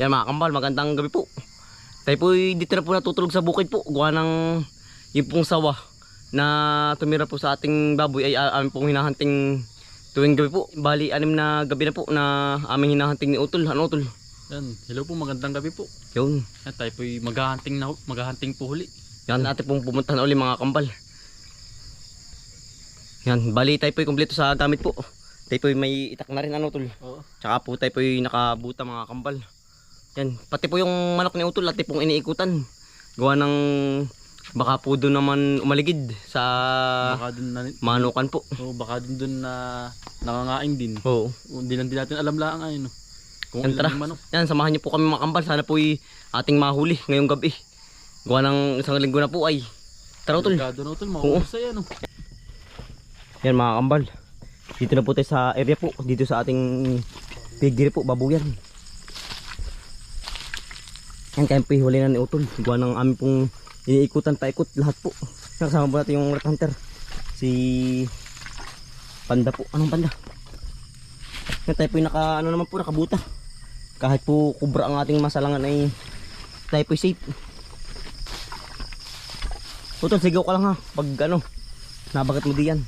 Yan mga kambal, magandang gabi po. Tayo po dito na po natutulog sa bukid po. Gawa ng yung pong sawa na tumira po sa ating baboy ay ah, amin pong hinahunting tuwing gabi po. Bali, anim na gabi na po na aming hinahunting ni Utol. Ano Utol? Yan, hello po, magandang gabi po. Yun. Yan, tayo po maghahunting na maghahunting po huli. Yan, ate pong pumunta na uli mga kambal. Yan, bali tayo po kumpleto sa gamit po. Tayo po may itak na rin ano Utol. Oo. Tsaka po tayo po nakabuta mga kambal. Yan, pati po yung manok ni Utol, ate pong iniikutan. Gawa ng baka po doon naman umaligid sa baka dun na, manukan po. oh, baka dun dun na nangangain din. Oo. Oh, Hindi lang din natin alam lang ay no. Kung Yan, tara. manok. Yan, samahan niyo po kami mga kambal. Sana po ating mahuli ngayong gabi. Gawa ng isang linggo na po ay. Tara Utol. Delikado na utol, makukusay yan. Oh. Yan mga kambal. Dito na po tayo sa area po. Dito sa ating pigiri po, babuyan. Yan kaya po huli na ni Utol. Gawa ng aming pong iniikutan paikot lahat po. Yan, Kasama po natin yung rat hunter. Si Panda po. Anong panda? Yan tayo po yung naka, ano naman po, nakabuta. Kahit po kubra ang ating masalangan ay tayo po safe. Utol, sigaw ka lang ha. Pag ano, nabagat mo diyan.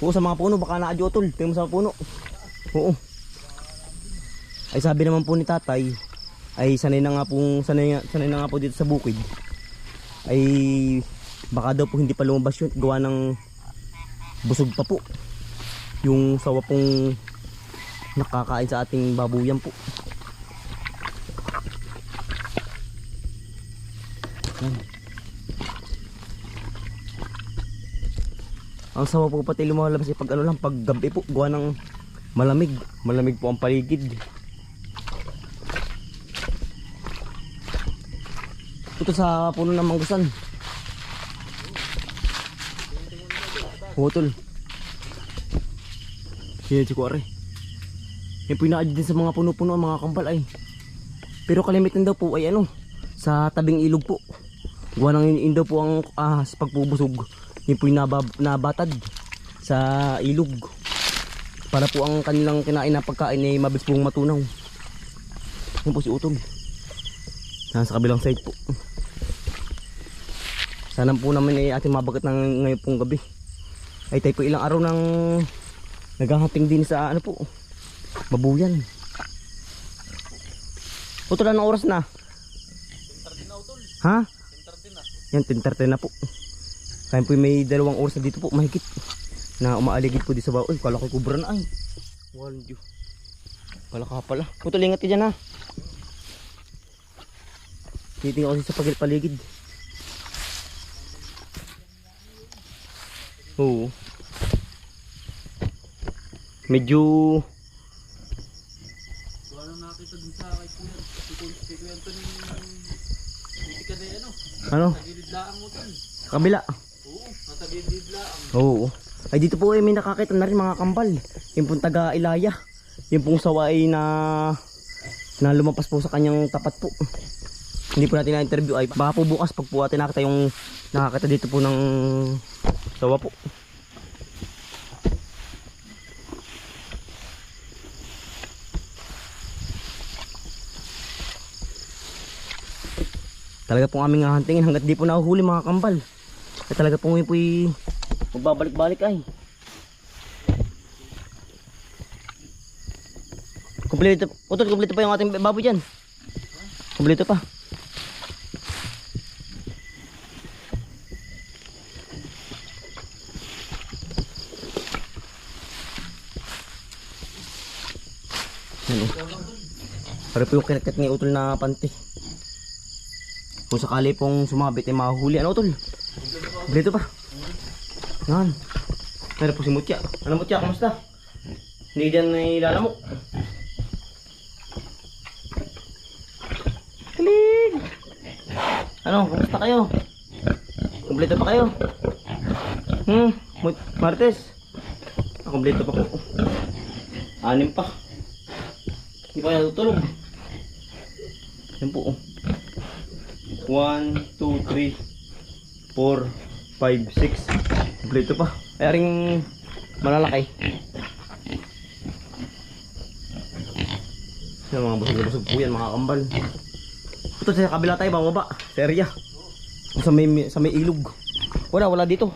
Oo, sa mga puno, baka naadyo tol. Tingnan mo sa puno. Oo. Ay sabi naman po ni tatay, ay sanay na nga po, sanay, sanay na nga po dito sa bukid. Ay baka daw po hindi pa lumabas yun. Gawa ng busog pa po. Yung sawa pong nakakain sa ating babuyan po. Yan. Ang sawa po pati lumalabas eh, pag ano lang, pag gabi po, gawa ng malamig. Malamig po ang paligid. Ito sa puno ng manggusan. Hutol. Yan si Kuwari. Yan po inaadyo din sa mga puno-puno ang mga kambal ay. Pero kalimitan daw po ay ano, sa tabing ilog po. Gawa ng yun, yun daw po ang ah, sa pagpubusog. Yun po yung nabab, nabatad sa ilog. Para po ang kanilang kinain na pagkain ay mabilis pong matunaw. Yan po si Utol. Nasa kabilang side po. Sana po naman ay ating mabagat ng ngayon pong gabi. Ay tayo po ilang araw nang naghahating din sa ano po. Babuyan. Utol, anong oras na? Ha? Yan, 10.30 na po. Kaya po may dalawang oras na dito po, mahigit. Na umaaligid po dito sa bawo. Uy, kala ko kubra na ay. Walang Diyo. Ka pala. Putol, ingat ka dyan ha. Titingin kasi sa paligid. Oo. Medyo ano nakita dun sa kay Kuya, si Kuya, si Kuya Anthony, ano, ano, sa mo dun. kabila. Oo, nasa gilid. Oo. Ay dito po ay may nakakita na rin mga kambal. Yung pong taga Ilaya. Yung pong sawa ay na na lumampas po sa kanyang tapat po. Hindi po natin na-interview ay baka po bukas pag po natin nakita yung nakakita dito po ng sawa po. Talaga pong aming hahantingin hanggat di po nahuhuli mga kambal. Ay talaga pong yun po magbabalik-balik ay. Kumpleto, utol, kumpleto pa yung ating baboy dyan. Kumpleto pa. Yan o. Pare po yung kinakat ni utol na panty. Kung sakali pong sumabit ay mahuli. Ano utol? Kumpleto pa. Yan. Meron po si Mutya. Ano Mutya, kamusta? Hindi dyan nilalamok. Kilig! Ano, kamusta kayo? Kumpleto pa kayo? Hmm, Martes? Ah, kumpleto pa po. Anim pa. Hindi pa kayo natutulog. Yan po. 1, 2, 3, 4, 5, 6. Kompleto pa. Ay, aring malalaki. Yung mga busog na busog po yan, mga kambal. Ito sa kabila tayo, bababa. Sa area. Sa may, sa may ilog. Wala, wala dito.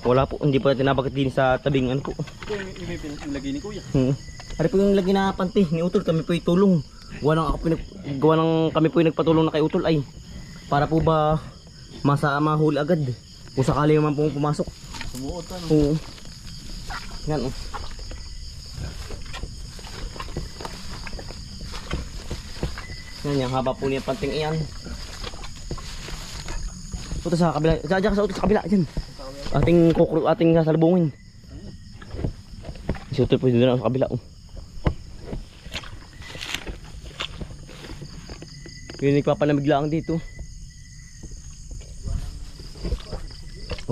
Wala po, hindi pa tinabakit din sa tabing ano po. Ito yung, pinilagay ni kuya. Hmm. Ari po yung lagi na panty ni Utol, kami po yung tulong. Gawa ng, ako pinag, gawa ng kami po yung nagpatulong na kay Utol ay para po ba masa mahuli agad. Kung sakali naman pong pumasok. Sumuot ano. Oo. Yan oh. Yan yung haba po niya panting iyan. Ito sa kabila. Ka sa utos sa kabila. Diyan. Ating kukro, ating sasalubungin. Si Utol po dito na sa kabila. Oh. Yung nagpapalamig lang dito.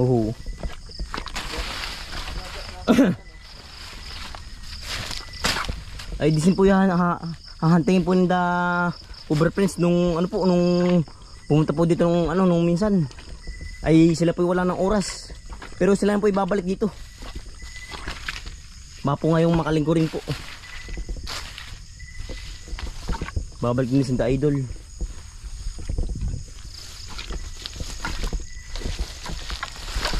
Oo. Ay disin po yan. Ha, hahantingin po nila Uber Prince nung ano po nung pumunta po dito nung ano nung minsan. Ay sila po wala ng oras. Pero sila po ibabalik dito. Baka po ngayong makalingko rin po. Babalik din The Idol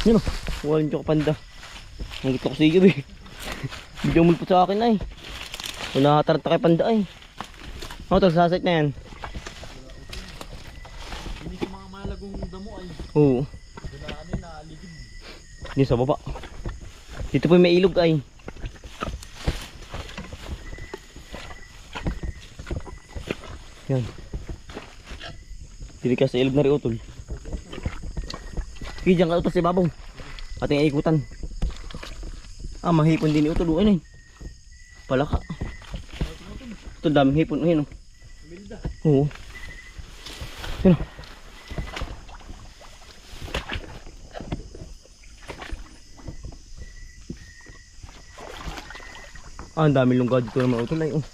yun o walang joke panda ang ko sa iyo eh hindi umulpot sa akin ay wala nakataranta kay panda ay ako to sasait na yan Hindi ko mga malagong damo ay. oo Wala ano yung naaligid. Dito sa baba. Dito po may ilog ay. Yan. Dili ka sa ilog na rin utol. Sige, dyan ka utol sa ibabaw. Ating ikutan. Ah, mahipon din utol. Ano eh. Palaka. Ito daming hipon. Ayun oh. Oo. Yun oh. Ah, ang dami lungga dito naman utol ay oh.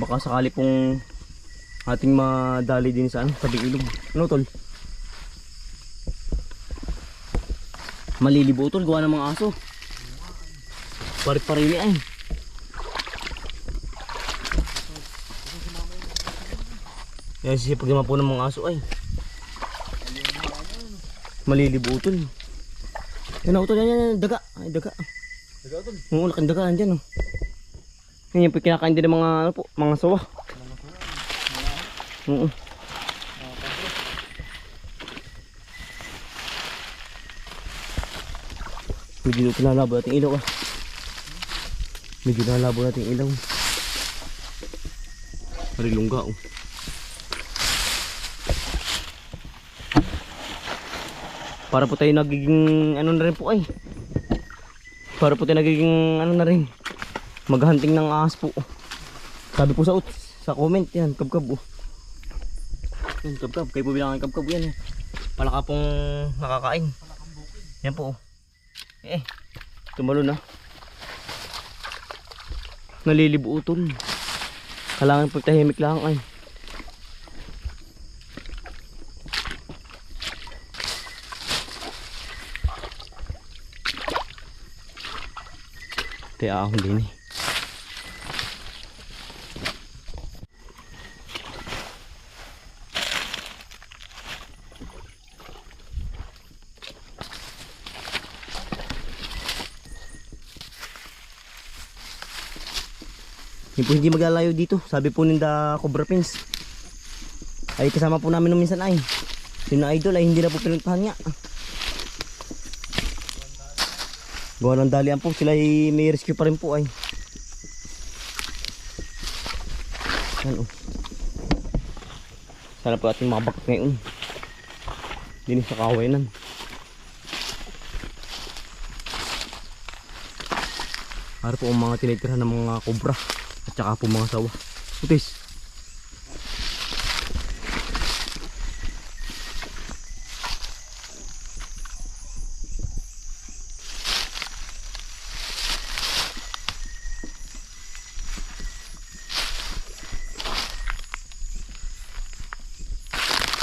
Baka sakali pong ating madali din sa ano, tabing ilog. Ano tol? Malilibo tol, gawa ng mga aso. Pari-parili ay. Yan siya pag po ng mga aso ay. Malilibo tol. Yan utol, yan, yan, yan, daga. Ay, daga. Taga doon. Oo, laking daga andyan oh. Yan yung kinakain din ng mga ano po, mga sawa. Oo. Medyo nalabo natin ilaw ah. Medyo nalabo natin ilaw. Marilungga oh. Para po tayo nagiging ano na rin po ay. Para po tayo nagiging ano na rin. Maghunting ng ahas po. Sabi po sa sa comment yan, kabkab oh. Yan, kabkab. Kayo po bilangan kabkab yan eh. Palaka pong nakakain. Yan po oh. Eh, tumalo na. Nalilibo utol. Kailangan po tahimik lang ay. Kaya ako din eh. Po hindi maglalayo dito. Sabi po ninda Cobra Pins. Ay kasama po namin nung minsan ay. Yung na idol ay hindi na po pinuntahan nga. Gawa ng dalian po. Sila ay may rescue pa rin po ay. Yan oh. Sana po ating makabakit ngayon. Dinis sa kawayanan. Para po ang mga tinitirahan ng mga kobra at saka po mga sawa. Utis.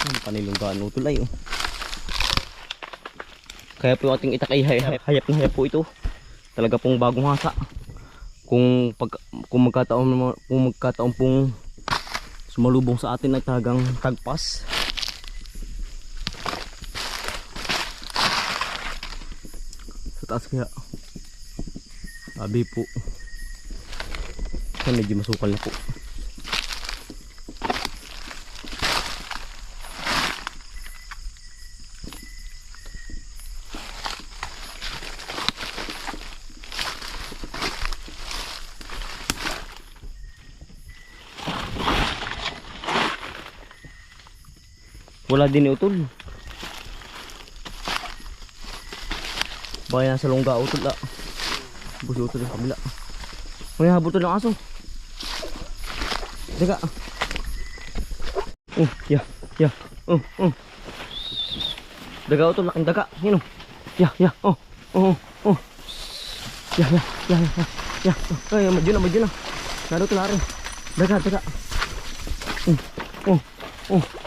Ang panilunggaan utol ay oh. Kaya po yung ating itak ay hay- hayap na hayap po ito. Talaga pong bagong hasa. Kung pag kung magkataon kung magkataon pong sumalubong sa atin ay talagang tagpas. Sa taas kaya. Sabi po. Medyo masukal na po. Wala din utol. Baka nasa longga utol ah. Busi utol yung kabila. May habol to ng aso. Daga. Oh, ya, ya. Oh, oh. Daga utol, laking daga. Yan oh. Ya, ya. Oh, oh, oh. Ya, ya, ya, ya. Ya, ay, madyo na, madyo na. Laro to laro. Daga, daga. Oh, oh, oh.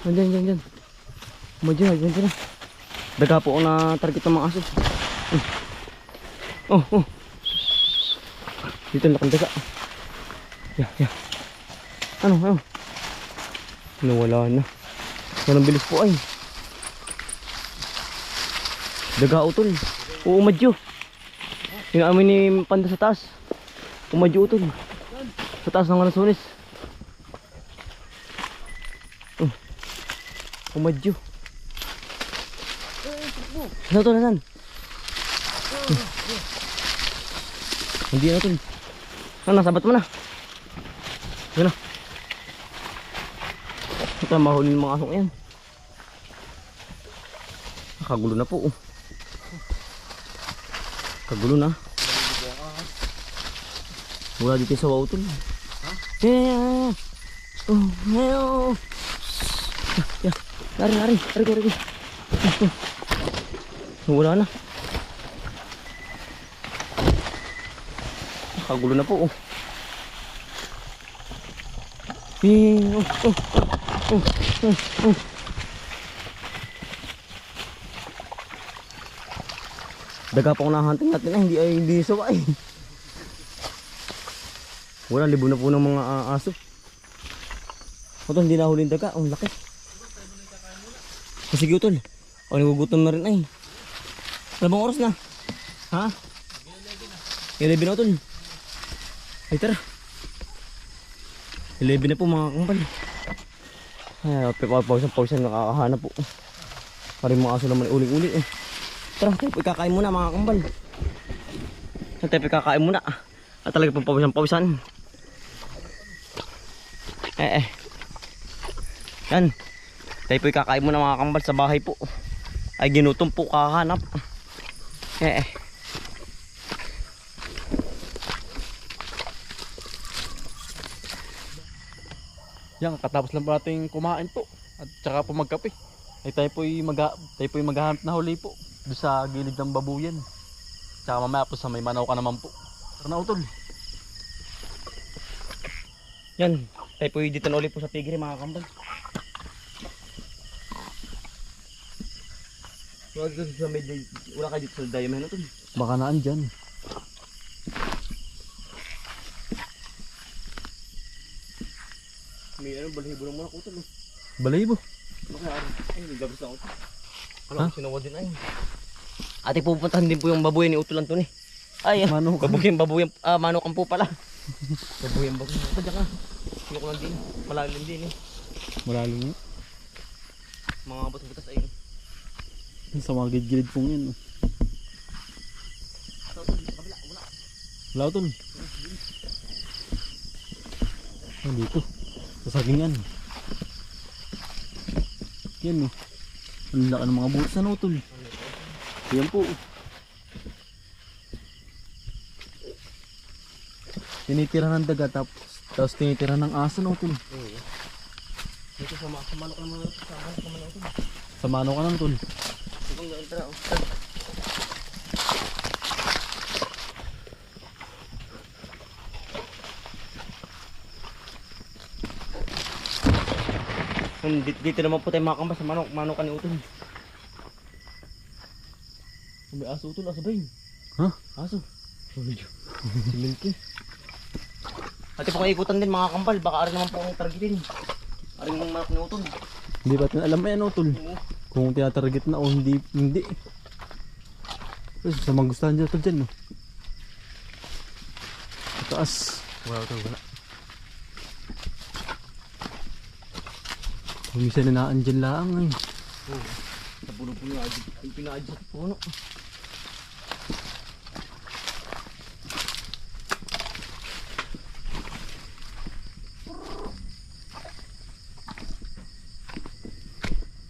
Andyan, andyan. Madyo na, andyan, andyan. Daga po ako na target ng mga aso. Oh, oh. Dito na daga. Ya, ya. Ano, ano? Nawala na. Walang bilis po ay. Daga utol. Oo, madyo. Inaamin ni Panda sa taas. Umadyo utol. Sa taas ng Lansones. Oh. Umadyo. Ano to, nasan? Hindi na tol. Ano, nasabat mo na. Yan na. Ito, mahuli ng mga asong yan. Kagulo na po. oh. Kagulo na. Wala dito sa wautol. Ha? Yeah. Oh, hello. Yeah. Lari, lari. Lari, lari. lari. Wala na. Kagulo na po. Oh. Eh, oh, oh, oh, oh, oh. Daga pa ko nahunting natin ay hindi ay hindi sawa ay. Wala libo na po ng mga ah, aso. Ito hindi na huling daga, ang laki. Sige utol. O nagugutom na rin ay. Bang oras na? Ha? 11 na utol. Ay tara. 11 na po mga kambal. Ay, pausan pausan nakakahanap po. Parang mga aso naman uling-uli eh. Tara, tayo po ikakain muna mga kambal. Tayo po ikakain muna. At talaga pong pawisan-pawisan. Eh eh. Yan. Tayo po ikakain muna mga kambal sa bahay po. Ay ginutom po kakahanap. Eh eh. Yan, katapos lang po nating kumain po. At saka po magkape. Ay tayo po'y mag tayo po'y maghahanap na huli po. Doon sa gilid ng babuyan. Tsaka mamaya po sa may manaw ka naman po. Tara na utol. Yan. Tayo po dito na ulit po sa pigri mga kambal. Wala dito sa may wala kayo dito sa diamond na to. Baka naan dyan. May ano, balahibo lang muna kutol. Balayibo. Baka araw. Ay, gagabos na ako. Wala akong sinawa din ay. Ate pupuntahan din po yung babuyan ni Utol Antony. Ay, Mano ka. babuyan, babuyan, ah, manukan po pala. babuyan, babuyan. Ito dyan ka. Sino ko lang din. Malalim din eh. Malalim nga. Mga butas-butas ay. Sa mga gilid-gilid pong. Ito, Utol, kabila, wala. Utol. Ah, dito. Sa sagingan. Yan oh. Ang laki ng mga butas na utol. Yan po. Tinitira ng daga tapos, tapos tinitira ng aso na utol. Dito sa manok naman ito. Sa manok naman ito. Sa mano ka ng utol. Nga ito. Hmm, Dito, dito naman po tayo makakamba sa manok, manok ni Utol. May aso utol, aso ba yun? Ha? Aso. Sorry. si Milky. Ate po ikutan din mga kambal, baka arin naman po ang targetin. Aring yung manok ni utol. Hindi ba natin alam yan utol? Oo. Kung tinatarget na o hindi, hindi. Pero sa manggustahan dyan utol dyan no. Taas. Wala utol, wala. Kumisan na naan dyan lang ay. Oo. Sa puno po niya, ang pinaadyo sa puno.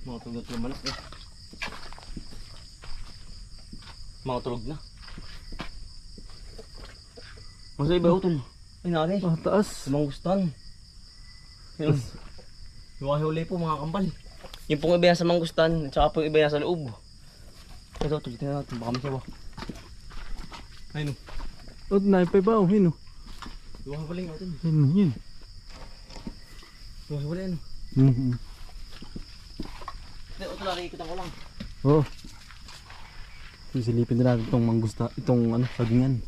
Mga tulog na manok eh. Mga tulog na. Masa iba utol? Ay nari. Ah, taas. Sa mga gustan. Yun. Yung huli po mga kambal. Yung pong iba yan sa mangustan, at saka po iba yan sa loob. Ito, tulitin na natin, baka may sawa. Ayun o. O, naipay ba? Oh, yun oh. Yung huli natin. Yun, yun. Yung huli ano. Mhm. Hindi, ito lang, ikita ko lang. Oo. Sisilipin na natin itong manggusta, itong ano, sagingan.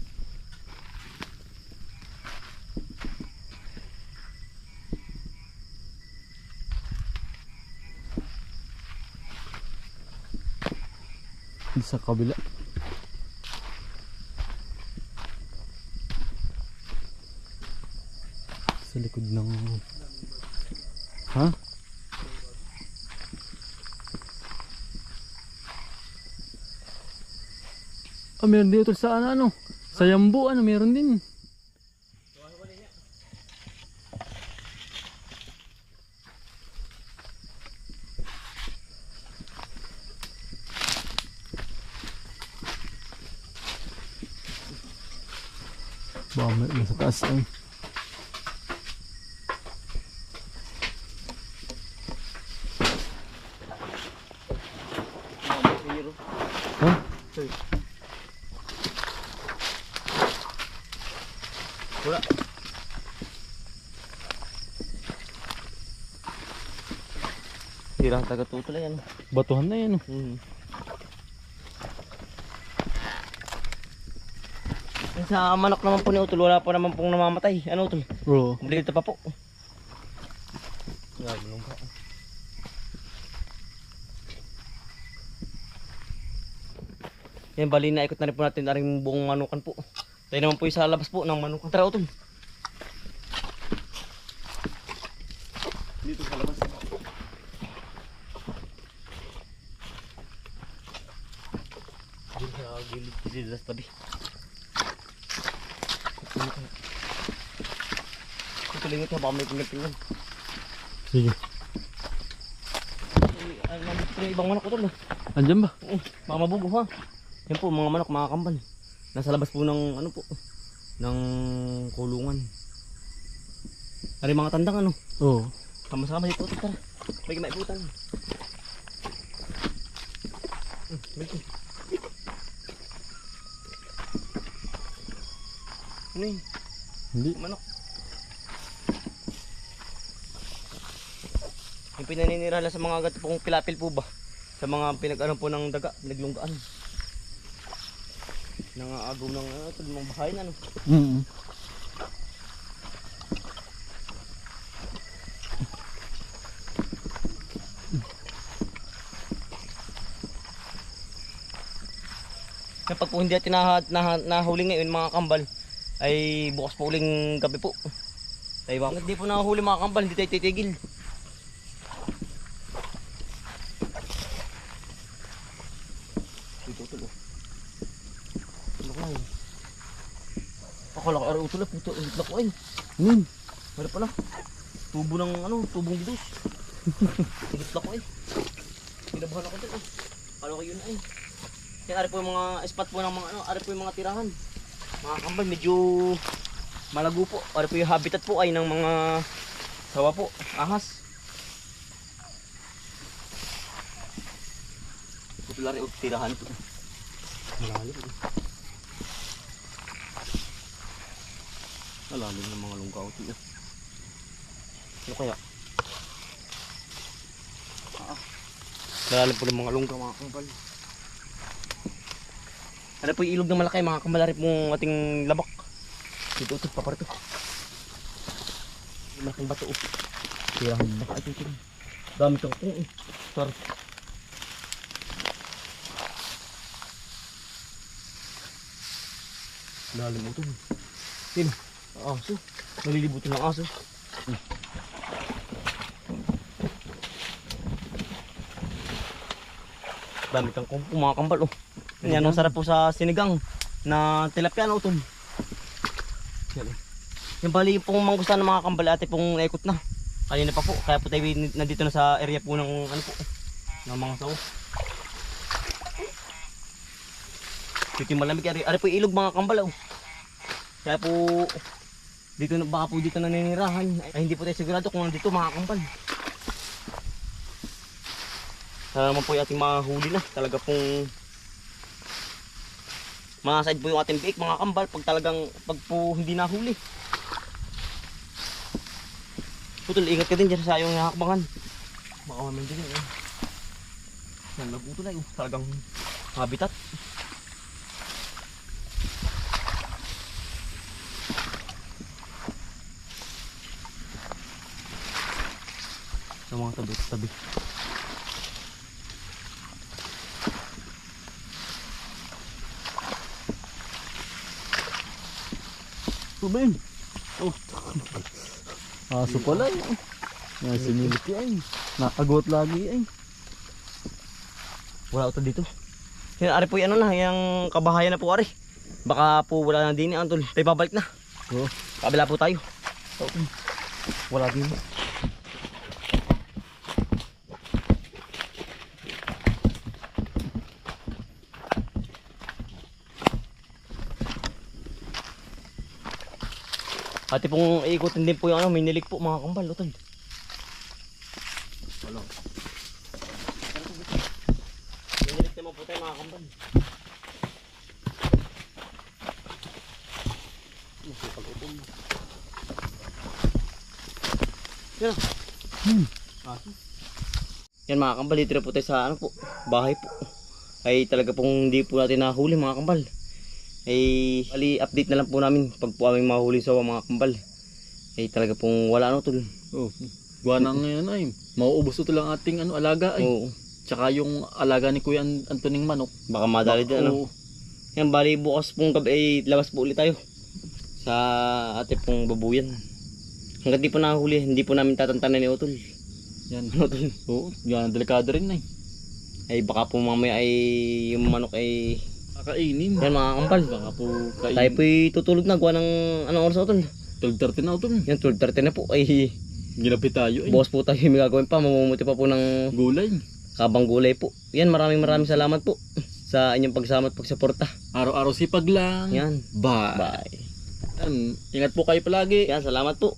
Sa kabila. Sa likod ng... Ha? Meron dito sa ano, ano? Sa Yambu, ano, meron din. Baka may nasa taas ay. Ha? Wala. Hirang taga tutol yan. Batuhan na yan. Hmm. Sa manok naman po ni Utol, wala pa naman pong namamatay. Ano Utol? Bro. Kompleto pa po. Gagulong pa. Yan, bali na ikot na rin po natin na buong manukan po. Tayo naman po yung sa labas po ng manukan. Tara, Utol. Dito sa labas. Dito sa gilid, gilid sa tabi. Kutulingot na baka may pinagpingan. Sige. Ay, yung ibang manok Utol. ah. Andyan ba? Eh, mga mabugo ha. Yan po, mga manok, mga kambal. Nasa labas po ng, ano po, ng kulungan. Ari mga tandang ano. Oo. Sama-sama dito, tara. May maiputan. Hmm, Milky. Ano yun? Hindi. Manok. Yung pinaninira lang sa mga gato pong pilapil po ba? Sa mga pinag-ano po ng daga, pinaglunggaan. Nangaagaw ng ano, ito, mga bahay na no. Mm Kapag po hindi natin naha, nahuli ngayon mga kambal, ay bukas po uling gabi po. Tayo ba? Hindi po nahuli mga kambal, hindi tayo titigil. Dito tulo. Ano ka yun? Tulo, puto, ulit na ko ay. Yun. Ano pala? Tubo ng ano, tubong gidos. Ulit na ko ay. Kinabahan ako dito. Kala ko yun ay. Yan, ari po yung mga spot po ng mga ano, ari po yung mga tirahan. Mga kambal, medyo malago po. Ari po yung habitat po ay ng mga sawa po, ahas. Ito lang oh, tirahan po. Malalim. Malalim ng mga lunggaw ito. eh. Ano kaya? Ah, Malalim po ng mga lunggaw mga kambal. Ano po yung ilog na malaki, mga kamalari pong ating labak. Dito, ito, paparito. Malaking bato, oh. Kaya ang baka ito, ito. Dami kang kung, eh. Sorry. Lalim mo ito. Tin, aso. Nalilibutan ng aso. Dami kang kung mga kambal, oh. Yan, ang sarap po sa sinigang na tilapia na utol. Yan, eh. Yung bali pong manggusta ng mga kambal ate pong naikot na. Kanina pa po, kaya po tayo nandito na sa area po ng ano po, ng mga sawo. Dito yung malamig, ari, ari po ilog mga kambal oh. Kaya po, dito na, baka po dito naninirahan. Ay, hindi po tayo sigurado kung nandito mga kambal. Sana naman po yung ating mga huli na. Talaga pong mga side po yung ating biik, mga kambal, pag talagang, pag po hindi nahuli. Putol, ingat ka din dyan sa yung hakbangan. Baka mamaya din eh. Yan, naguto na yun. Talagang habitat. Mga tabi-tabi. Ito ba yun? Oh, Aso pala eh. Yan, sinilit yan. Nakagot lagi eh. wala ito dito. Yan, ari po yung ano na, yung kabahayan na po ari. Baka po wala na din yan, tol. Tayo babalik na. Oo. Kabila po tayo. Wala din. Pati pong ikutin din po yung ano, may nilik po mga kambal, utol. Wala. May nilik naman po tayo mga kambal. Masipag-utol. Yan. Hmm. Yan mga kambal, dito na po tayo sa ano po, bahay po. Ay talaga pong hindi po natin nahuli mga kambal. Ay ali update na lang po namin pag po aming mahuli sa mga kambal. Ay talaga pong wala ano tol. Oh. Gawa na ngayon ay. Mauubos ito lang ating ano, alaga ay. Oo. Tsaka yung alaga ni Kuya An- Antoning Manok. Baka madali din ano. Oo. Yan bali bukas pong gabi ay labas po ulit tayo. Sa ate pong babuyan. Hanggat di po nahuli, hindi po namin tatantanan ni Utol. Yan. Ano tol? Oo. Yan, delikado rin ay. Ay baka po mamaya ay yung manok ay Kakainin. yan mga kambal. Baka po kain. Tayo po'y tutulog na gawa ng anong oras na Utol. 12.30 na ito. Yan 12.30 na po ay Ginapit tayo ay. bukas po tayo may gagawin pa. Mamumuti pa po ng Gulay. kabang gulay po. Yan maraming maraming salamat po sa inyong pagsama at pagsuporta. Araw-araw sipag lang. Yan. Bye. Bye. Yan. Ingat po kayo palagi. Yan, salamat po.